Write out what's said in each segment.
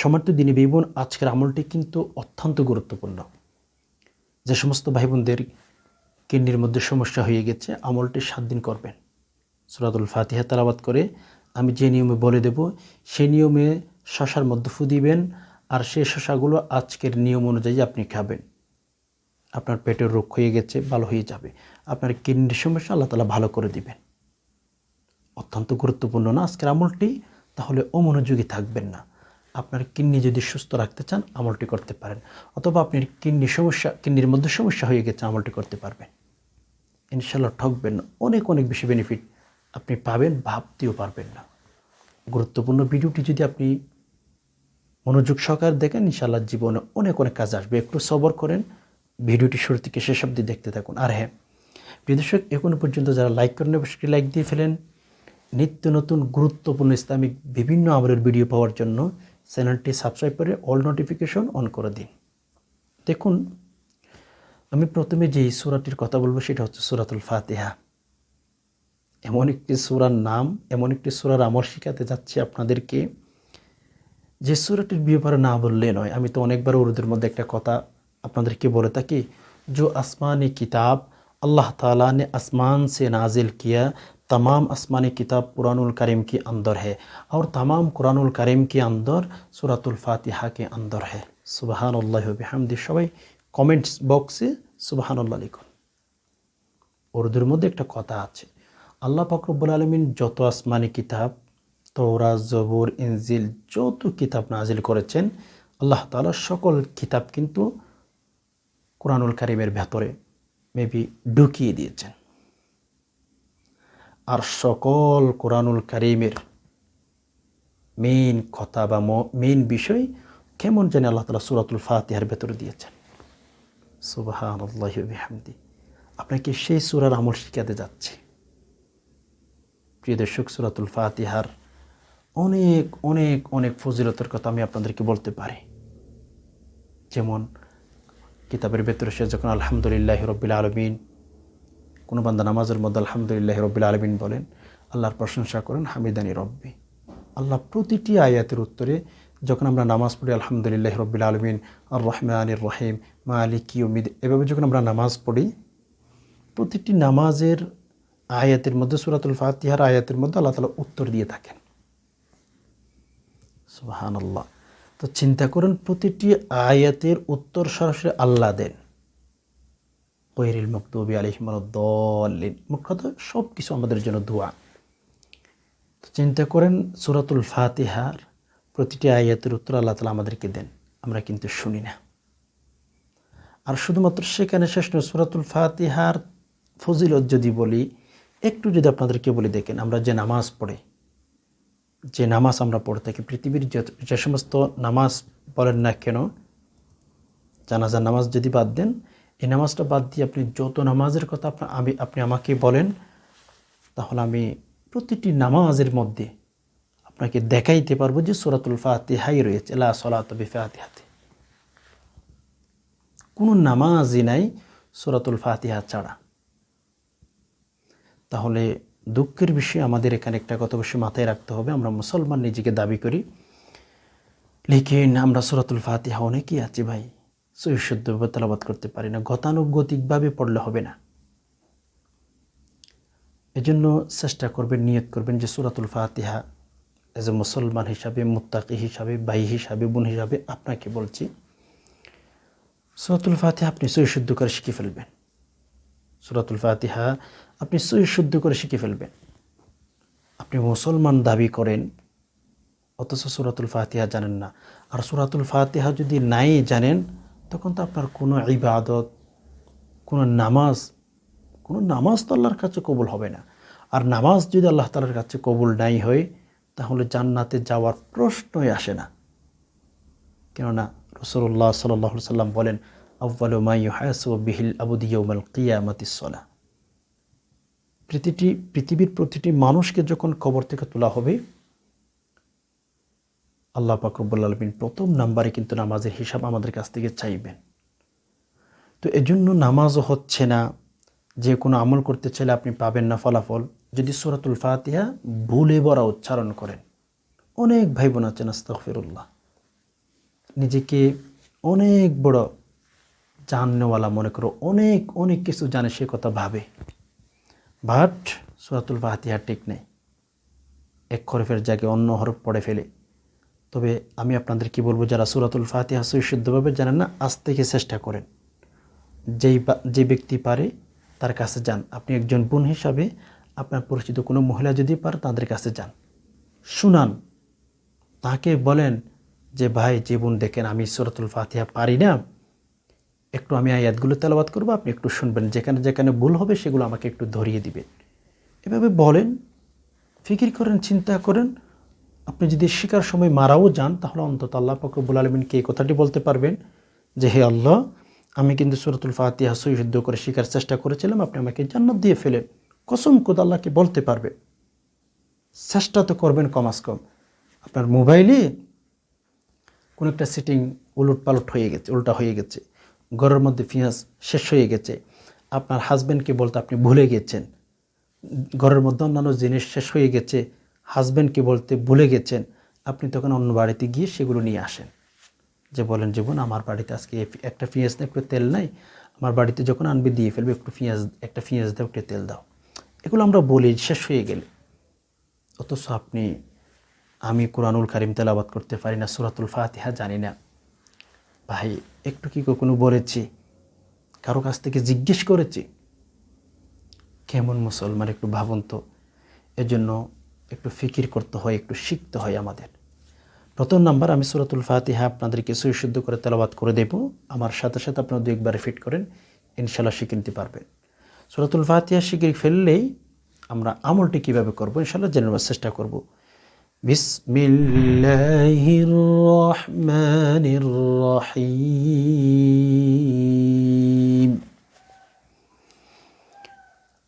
সমর্থ দিনী ভাই বোন আজকের আমলটি কিন্তু অত্যন্ত গুরুত্বপূর্ণ। যে সমস্ত ভাই বোনদের কিডনির মধ্যে সমস্যা হয়ে গেছে, আমলটি সাত দিন করবেন। সুরাতুল ফাতিহা তালাবাদ করে আমি যে নিয়মে বলে দেব সেই নিয়মে শশার মধ্যে ফু দিবেন আর সেই শশাগুলো আজকের নিয়ম অনুযায়ী আপনি খাবেন। আপনার পেটের রোগ হয়ে গেছে, ভালো হয়ে যাবে। আপনার কিডনির সমস্যা আল্লাহ তালা ভালো করে দিবেন। অত্যন্ত গুরুত্বপূর্ণ না আজকের আমলটি? তাহলে অমনোযোগী থাকবেন না। আপনার কিডনি যদি সুস্থ রাখতে চান, আমলটি করতে পারেন। অথবা আপনার কিডনি সমস্যা, কিডনির মধ্যে সমস্যা হয়ে গেছে, আমলটি করতে পারবেন। ইনশাল্লাহ ঠকবেন না। অনেক অনেক বেশি বেনিফিট আপনি পাবেন, ভাবতেও পারবেন না। গুরুত্বপূর্ণ ভিডিওটি যদি আপনি মনোযোগ সহকারে দেখেন ইনশাল্লাহ জীবনে অনেক অনেক কাজ আসবে। একটু সবর করেন, ভিডিওটি শুরু থেকে শেষ অবধি দেখতে থাকুন। আর হ্যাঁ প্রিয় দর্শক, এখনও পর্যন্ত যারা লাইক করেন অবশ্যই লাইক দিয়ে ফেলেন, নিত্য নতুন, গুরুত্বপূর্ণ ইসলামিক বিভিন্ন আমলের ভিডিও পাওয়ার জন্য চ্যানেলটি সাবস্ক্রাইব করে অল নোটিফিকেশন অন করে দিন দেখুন আমি প্রথমে যে সুরাটির কথা বলবো সেটা হচ্ছে সুরাতুল ফাতিহা এমন একটি সুরার নাম এমন একটি সুরার আমল শিখাতে যাচ্ছি আপনাদেরকে যে সুরাটির ব্যাপারে না বললে নয় আমি তো অনেকবার উর্দুর মধ্যে একটা কথা আপনাদেরকে বলে থাকি जो आसमानी किताब अल्लाह ताला ने आसमान से नाजिल किया तमाम आसमानी किताब कुरानुल करीम के अंदर है और तमाम कुरानुल करीम के अंदर सूरतुल फातिहा के अंदर है সুবাহান আল্লাহ বিহামদি সবাই কমেন্টস বক্সে সুবাহান আল্লাহ লিখুন উর্দুর মধ্যে একটা কথা আছে আল্লাহ ফাকরুব্বুল আলমিন যত আসমানি কিতাব তৌরা জবুর ইনজিল যত কিতাব নাজিল করেছেন আল্লাহ তালা সকল কিতাব কিন্তু কোরআনুল কারিমের ভেতরে মেবি ঢুকিয়ে দিয়েছেন আর সকল কোরআনুল কারিমের মেইন কথা বা মেইন বিষয় কেমন জানি আল্লাহ তালা সুরাতুল ফাতিহার ভেতরে দিয়েছেন। আল্লাহামদি আপনাকে সেই সুরার আমল শিখাতে যাচ্ছে প্রিয় দর্শক, সুরাতুল ফাতিহার অনেক অনেক অনেক ফজিলতের কথা আমি আপনাদেরকে বলতে পারি। যেমন কিতাবের ভেতরে সে যখন আলহামদুলিল্লাহ রব্বিল আলমিন কোনো বান্দা নামাজের মধ্যে আলহামদুলিল্লাহ রব্বিল আলমিন বলেন, আল্লাহর প্রশংসা করেন, হামিদানি রব্বি। আল্লাহ প্রতিটি আয়াতের উত্তরে যখন আমরা নামাজ পড়ি, আলহামদুলিল্লাহ রব্বিল আলমিন আর রহমানির রহিম, মালিক ইউমিদ, এভাবে যখন আমরা নামাজ পড়ি, প্রতিটি নামাজের আয়াতের মধ্যে, সুরাতুল ফাতিহার আয়াতের মধ্যে আল্লাহ তালা উত্তর দিয়ে থাকেন। সুবাহান আল্লাহ তো চিন্তা করুন, প্রতিটি আয়াতের উত্তর সরাসরি আল্লাহ দেন। কৈরিল মকদুবি আলিহমানুদ্দিন মুখ্যত সব কিছু আমাদের জন্য দোয়া। তো চিন্তা করেন, সুরাতুল ফাতিহার প্রতিটি আয়াতের উত্তর আল্লাহ তালা আমাদেরকে দেন। আমরা কিন্তু শুনি না। আর শুধুমাত্র সেখানে শেষ নয়, সুরাতুল ফাতিহার ফজিলত যদি বলি, একটু যদি আপনাদেরকে বলি দেখেন, আমরা যে নামাজ পড়ে, যে নামাজ আমরা পড়ে থাকি, পৃথিবীর যে সমস্ত নামাজ বলেন না কেন, জানাজার নামাজ যদি বাদ দেন এই নামাজটা বাদ দিয়ে আপনি যত নামাজের কথা আপনার আমি, আপনি আমাকে বলেন, তাহলে আমি প্রতিটি নামাজের মধ্যে আপনাকে দেখাইতে পারব যে সুরাতুল ফাতিহাই রয়েছে। লা কোনো নামাজই নাই সোরাতুল ফাতিহা ছাড়া। তাহলে দুঃখের বিষয়ে আমাদের এখানে একটা কথা অবশ্যই মাথায় রাখতে হবে। আমরা মুসলমান নিজেকে দাবি করি। লেকিন আমরা সুরাতুল ফাতিহা অনেকেই আছি ভাই। সৈশুদ্ধভাবে তালাবাদ করতে পারি না, গতানুগতিকভাবে পড়লে হবে না। এজন্য চেষ্টা করবেন, নিয়ত করবেন যে সুরাতুল ফাতিহা এজ এ মুসলমান হিসাবে, মুত্তাকি হিসাবে, ভাই হিসাবে, বোন হিসাবে আপনাকে বলছি, সুরাতুল ফাতিহা আপনি সৈশুদ্ধ করে শিখে ফেলবেন। সুরাতুল ফাতিহা আপনি সৈশুদ্ধ করে শিখে ফেলবেন। আপনি মুসলমান দাবি করেন, অথচ সুরাতুল ফাতিহা জানেন না। আর সুরাতুল ফাতিহা যদি নাই জানেন তখন তো আপনার কোনো ইবাদত, কোনো নামাজ কোনো নামাজ তো আল্লাহর কাছে কবুল হবে না। আর নামাজ যদি আল্লাহ তালার কাছে কবুল নাই হয়, তাহলে জান্নাতে যাওয়ার প্রশ্নই আসে না। কেননা রসুল্লাহ সাল্লাহ সাল্লাম বলেন বিহিল আবুদিয়মাল কিয়ামাতিসলা প্রতিটি, পৃথিবীর প্রতিটি মানুষকে যখন কবর থেকে তোলা হবে আল্লাহ পাকরবুল আলমিন প্রথম নাম্বারে কিন্তু নামাজের হিসাব আমাদের কাছ থেকে চাইবেন। তো এজন্য নামাজও হচ্ছে না, যে কোনো আমল করতে চাইলে আপনি পাবেন না ফলাফল। যদি সুরাতুল ফাতিহা ভুলে বরা উচ্চারণ করেন, অনেক ভাই বোন আছেন আস্তফিরুল্লাহ নিজেকে অনেক বড় জাননেওয়ালা মনে করো অনেক অনেক কিছু জানে, সে কথা ভাবে। বাট সুরাতুল ফাতিহা ঠিক নেই। এক হরফের জায়গায় অন্য হরফ পড়ে ফেলে। তবে আমি আপনাদের কি বলব, যারা সুরাতুল ফাতিহা সুশুদ্ধভাবে জানেন না, আজ থেকে চেষ্টা করেন। যেই যে ব্যক্তি পারে, তার কাছে যান। আপনি একজন বোন হিসাবে আপনার পরিচিত কোনো মহিলা যদি পারে, তাদের কাছে যান। শুনান। তাকে বলেন যে, ভাই, যে বোন দেখেন, আমি সুরাতুল ফাতিহা পারি না। একটু আমি আয়াতগুলো তেলাবাদ করব, আপনি একটু শুনবেন। যেখানে যেখানে ভুল হবে, সেগুলো আমাকে একটু ধরিয়ে দিবেন। এভাবে বলেন, ফিকির করেন, চিন্তা করেন। আপনি যদি শিকার সময় মারাও যান, তাহলে অন্তত আল্লাহ ফকরবুল আলমিনকে এই কথাটি বলতে পারবেন? যে, হে আল্লাহ, আমি কিন্তু সুরতুল ফাতিহা সৈশুদ্ধ করে শিকার চেষ্টা করেছিলাম, আপনি আমাকে জান্নাত দিয়ে ফেলেন। কসম কোদ আল্লাহকে বলতে পারবে? চেষ্টা তো করবেন কমাস কম। আপনার মোবাইলে কোনো একটা সেটিং উলট পালট হয়ে গেছে, উল্টা হয়ে গেছে। ঘরের মধ্যে পেঁয়াজ শেষ হয়ে গেছে। আপনার হাজব্যান্ডকে বলতে আপনি ভুলে গেছেন। ঘরের মধ্যে অন্যান্য জিনিস শেষ হয়ে গেছে। হাজব্যান্ডকে বলতে ভুলে গেছেন, আপনি তখন অন্য বাড়িতে গিয়ে সেগুলো নিয়ে আসেন। যে বলেন, যে বোন, আমার বাড়িতে আজকে একটা পেঁয়াজ না একটু তেল নাই। আমার বাড়িতে যখন আনবে দিয়ে ফেলবে, একটু পেঁয়াজ একটা পেঁয়াজ দাও, একটু তেল দাও। এগুলো আমরা বলি, শেষ হয়ে গেলে। অথচ আপনি, আমি কোরআনুল কারিম তেলাবাদ করতে পারি না, সুরাতুল ফাতিহা জানি না। ভাই, একটু কি কখনো বলেছি? কারও কাছ থেকে জিজ্ঞেস করেছি? কেমন মুসলমান একটু ভাবুন তো। এজন্য একটু ফিকির করতে হয়, একটু শিখতে হয় আমাদের। প্রথম নাম্বার, আমি সুরাতুল ফাতিহা আপনাদেরকে সুশুদ্ধ করে তেলাবাদ করে দেব। আমার সাথে সাথে আপনারা দু একবার রিপিট করেন ইনশাল্লাহ শিখে নিতে পারবেন। সুরাতুল ফাতিহা শিখে ফেললেই আমরা আমলটি কীভাবে করব ইনশাল্লাহ জেনে নেওয়ার চেষ্টা করব। বিসমিল্লাহির রহমানির রহিম।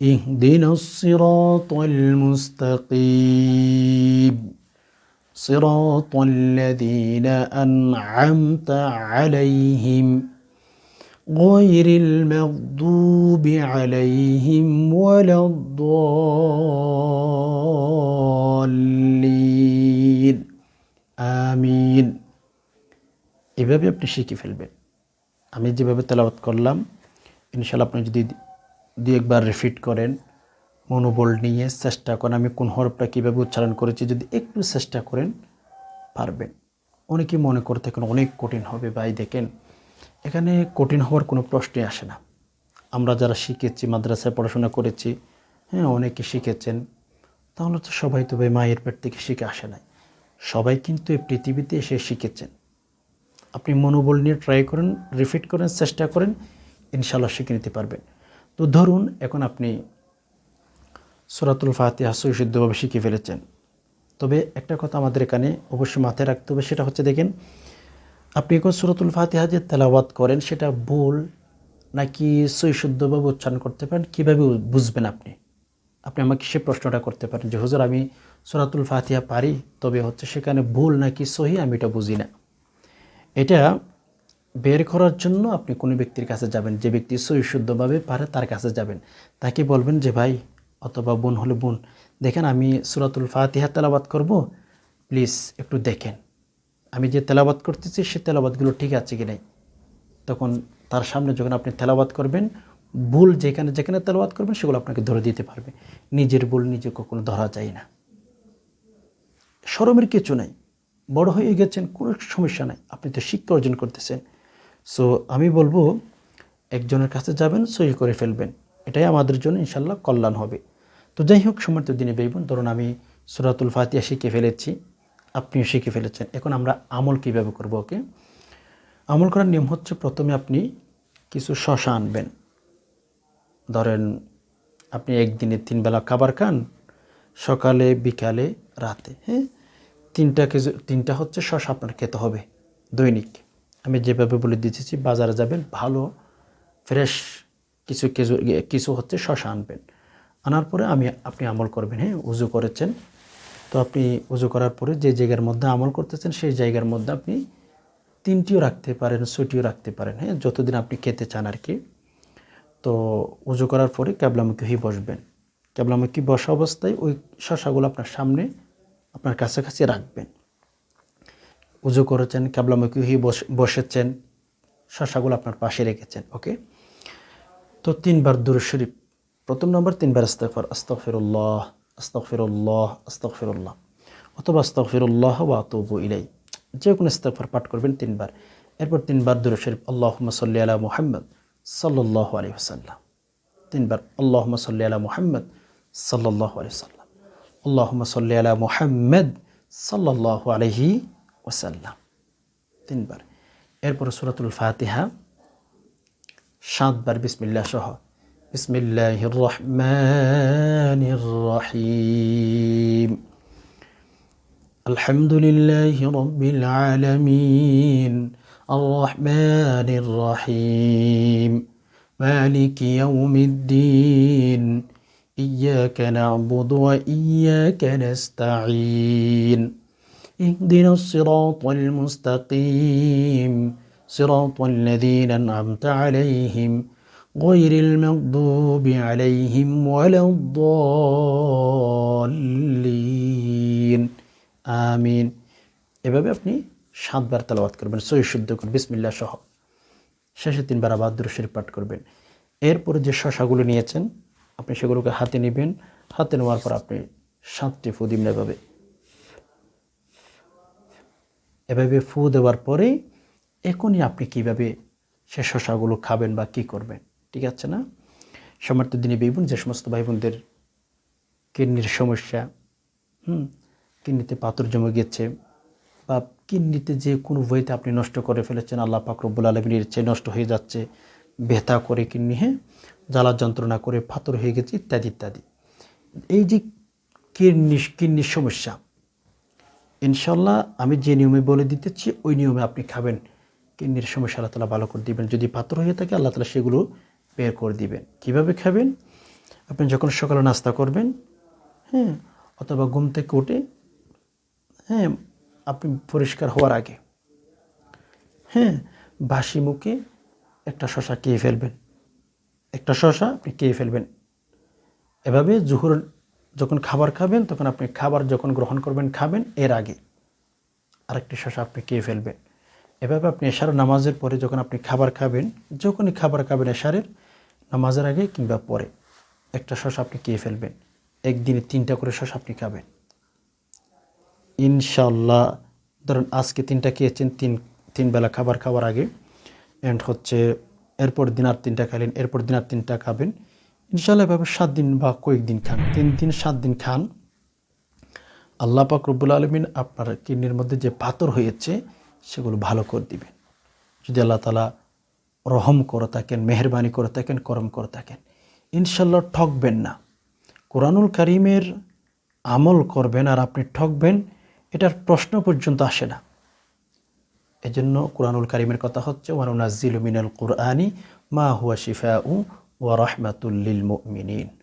اهدنا الصراط المستقيم صراط الذين أنعمت عليهم غير المغضوب عليهم ولا الضالين আমিন এভাবে আপনি শিখে ফেলবেন আমি যেভাবে তেলাওয়াত করলাম ইনশাল্লাহ আপনি যদি দু একবার রিপিট করেন। মনোবল নিয়ে চেষ্টা করেন। আমি কোন হরফটা কীভাবে উচ্চারণ করেছি যদি একটু চেষ্টা করেন, পারবেন। অনেকে মনে করে থাকেন অনেক কঠিন হবে ভাই, দেখেন। এখানে কঠিন হওয়ার কোনো প্রশ্নই আসে না। আমরা যারা শিখেছি, মাদ্রাসায় পড়াশোনা করেছি হ্যাঁ অনেকে শিখেছেন। তাহলে তো সবাই তো ভাই মায়ের পেট থেকে শিখে আসে নাই। সবাই কিন্তু এই পৃথিবীতে এসে শিখেছেন। আপনি মনোবল নিয়ে ট্রাই করেন রিপিট করেন, চেষ্টা করেন ইনশাল্লাহ শিখে নিতে পারবেন। তো ধরুন এখন আপনি সরাতুল ফাতিহা সুশুদ্ধভাবে শিখে ফেলেছেন। তবে একটা কথা আমাদের এখানে অবশ্যই মাথায় রাখতে হবে, সেটা হচ্ছে দেখেন, আপনি এখন সুরতুল ফাতিহা যে তেলাওয়াত করেন, সেটা ভুল নাকি সৈশুদ্ধভাবে উচ্চারণ করতে পারেন, কীভাবে বুঝবেন আপনি? আপনি আমাকে সে প্রশ্নটা করতে পারেন যে, হুজুর, আমি সুরাতুল ফাতিহা পারি, তবে হচ্ছে সেখানে ভুল নাকি সহি, আমি এটা বুঝি না। এটা বের করার জন্য আপনি কোনো ব্যক্তির কাছে যাবেন, যে ব্যক্তি সহি শুদ্ধভাবে পারে তার কাছে যাবেন। তাকে বলবেন যে, ভাই, অথবা বোন হলে বোন, দেখেন আমি সুরাতুল ফাতিহা তেলাবাদ করব, প্লিজ একটু দেখেন। আমি যে তেলাবাদ করতেছি, সে তেলাবাদগুলো ঠিক আছে কি নাই? তখন তার সামনে যখন আপনি তেলাবাদ করবেন, ভুল যেখানে যেখানে তেলাবাদ করবেন, সেগুলো আপনাকে ধরে দিতে পারবে। নিজের ভুল নিজে কখনো ধরা যায় না। শরমের কিছু নাই। বড় হয়ে গেছেন, কোনো সমস্যা নাই। আপনি তো শিক্ষা অর্জন করতেছেন। সো আমি বলব, একজনের কাছে যাবেন, সই করে ফেলবেন। এটাই আমাদের জন্য ইনশাল্লাহ কল্যাণ হবে। তো যাই হোক সমর্থ দিনে বেইবন ধরুন আমি সুরাতুল ফাতিয়া শিখে ফেলেছি, আপনিও শিখে ফেলেছেন। এখন আমরা আমল কীভাবে করব, ওকে? আমল করার নিয়ম হচ্ছে, প্রথমে আপনি কিছু শশা আনবেন। ধরেন, আপনি একদিনে তিনবেলা খাবার খান, সকালে, বিকালে, রাতে হ্যাঁ? তিনটা কেজি, তিনটা হচ্ছে শশা আপনার খেতে হবে, দৈনিক। আমি যেভাবে বলে দিতেছি বাজারে যাবেন, ভালো ফ্রেশ কিছু কিছু কিছু হচ্ছে শশা আনবেন। আনার পরে আমি, আপনি আমল করবেন। হ্যাঁ উজু করেছেন। তো আপনি উজু করার পরে যে জায়গার মধ্যে আমল করতেছেন, সেই জায়গার মধ্যে আপনি তিনটিও রাখতে পারেন, ছুটিও রাখতে পারেন। হ্যাঁ যতদিন আপনি খেতে চান আর কি। তো উজু করার পরে ক্যাবলামুখী বসবেন। ক্যাবলামুখী বসা অবস্থায় ওই শশাগুলো আপনার সামনে, আপনার কাছাকাছি রাখবেন। উজু করেছেন ক্যাবলামুখী হয়ে বসে- বসেছেন, শশাগুলো আপনার পাশে রেখেছেন, ওকে? তো তিনবার দুরু শরীফ। প্রথম নম্বর তিনবার আস্তফর আস্তফিরুল্লাহ আস্তফিরুল্লাহ আস্তফিরুল্লাহ অথবা আস্তফিরুল্লাহ বা তবু ইলাই যে কোনো ইস্তফার পাঠ করবেন তিনবার। এরপর তিনবার দুরু শরীফ আল্লাহ সাল্লি আলা মুহাম্মদ সাল্লাহ আলী ওসাল্লাম তিনবার আল্লাহ সাল্লি আলা মুহাম্মদ সাল্লাহ আলী সাল্লাম আল্লাহ সাল্লি আলা মুহাম্মদ সাল্লাহ আলহি ওসাল্লাম তিনবার এরপর সুরাতুল ফাতিহা সাতবার বিসমিল্লাহ সহ বিসমিল্লাহ রহমান রহিম الحمد لله رب العالمين الرحمن الرحيم مالك يوم الدين إياك نعبد وإياك نستعين اهدنا الصراط المستقيم صراط الذين أنعمت عليهم غير المغضوب عليهم ولا الضالين আমিন এভাবে আপনি সাতবার তালাবাত করবেন সহি শুদ্ধ করবেন বিসমিল্লা সহ শেষে তিনবার আবার দুরুশরীফ পাঠ করবেন এরপরে যে শশাগুলো নিয়েছেন আপনি সেগুলোকে হাতে নেবেন হাতে নেওয়ার পর আপনি সাতটি ফু দিবেন এভাবে ফু দেওয়ার পরে এখনই আপনি কীভাবে সে শশাগুলো খাবেন বা কি করবেন, ঠিক আছে না? সমর্থ দিনে বেগুন যে সমস্ত ভাই বোনদের কিডনির সমস্যা, হুম, কিডনিতে পাথর জমে গেছে বা কিডনিতে যে কোনো বইতে আপনি নষ্ট করে ফেলেছেন, আল্লাহ পাকরবুল আলমিনের চেয়ে নষ্ট হয়ে যাচ্ছে, ব্যথা করে কিডনি হ্যাঁ জ্বালা যন্ত্রণা করে পাথর হয়ে গেছে, ইত্যাদি ইত্যাদি। এই যে কিডনি, কিডনির সমস্যা ইনশাল্লাহ আমি যে নিয়মে বলে দিতেছি, ওই নিয়মে আপনি খাবেন। কিডনির সমস্যা আল্লাহ তালা ভালো করে দিবেন। যদি পাত্র হয়ে থাকে, আল্লাহ তালা সেগুলো বের করে দিবেন। কীভাবে খাবেন? আপনি যখন সকালে নাস্তা করবেন হ্যাঁ অথবা ঘুম থেকে উঠে হ্যাঁ আপনি পরিষ্কার হওয়ার আগে হ্যাঁ বাসি মুখে একটা শশা খেয়ে ফেলবেন। একটা শশা আপনি খেয়ে ফেলবেন। এভাবে জুহুর যখন খাবার খাবেন, তখন আপনি খাবার যখন গ্রহণ করবেন, খাবেন এর আগে। আরেকটি শশা আপনি খেয়ে ফেলবেন। এভাবে আপনি এশার নামাজের পরে যখন আপনি খাবার খাবেন, যখনই খাবার খাবেন এশারের নামাজের আগে কিংবা পরে, একটা শশা আপনি খেয়ে ফেলবেন। একদিনে তিনটা করে শশা আপনি খাবেন। ইনশাল্লাহ ধরুন আজকে তিনটা খেয়েছেন, তিন তিন বেলা খাবার খাওয়ার আগে অ্যান্ড হচ্ছে এরপর দিন আর তিনটা খাইলেন, এরপর দিন আর তিনটা খাবেন। ইনশাল্লাহ এভাবে সাত দিন বা কয়েকদিন খান, তিন দিন, সাত দিন খান। আল্লাহ পাক রব্বুল আলমিন আপনার কিডনির মধ্যে যে পাথর হয়েছে, সেগুলো ভালো করে দিবেন। যদি আল্লাহ তালা রহম করে থাকেন, মেহরবানি করে থাকেন, করম করে থাকেন ইনশাল্লাহ ঠকবেন না। কোরআনুল করিমের আমল করবেন আর আপনি ঠকবেন, এটার প্রশ্ন পর্যন্ত আসে না। এজন্য কোরআনুল কারিমের কথা হচ্ছে ওয়ানুনাজিল মিনাল কুরআনি মা হুয়া শিফা উ ورحمة للمؤمنين.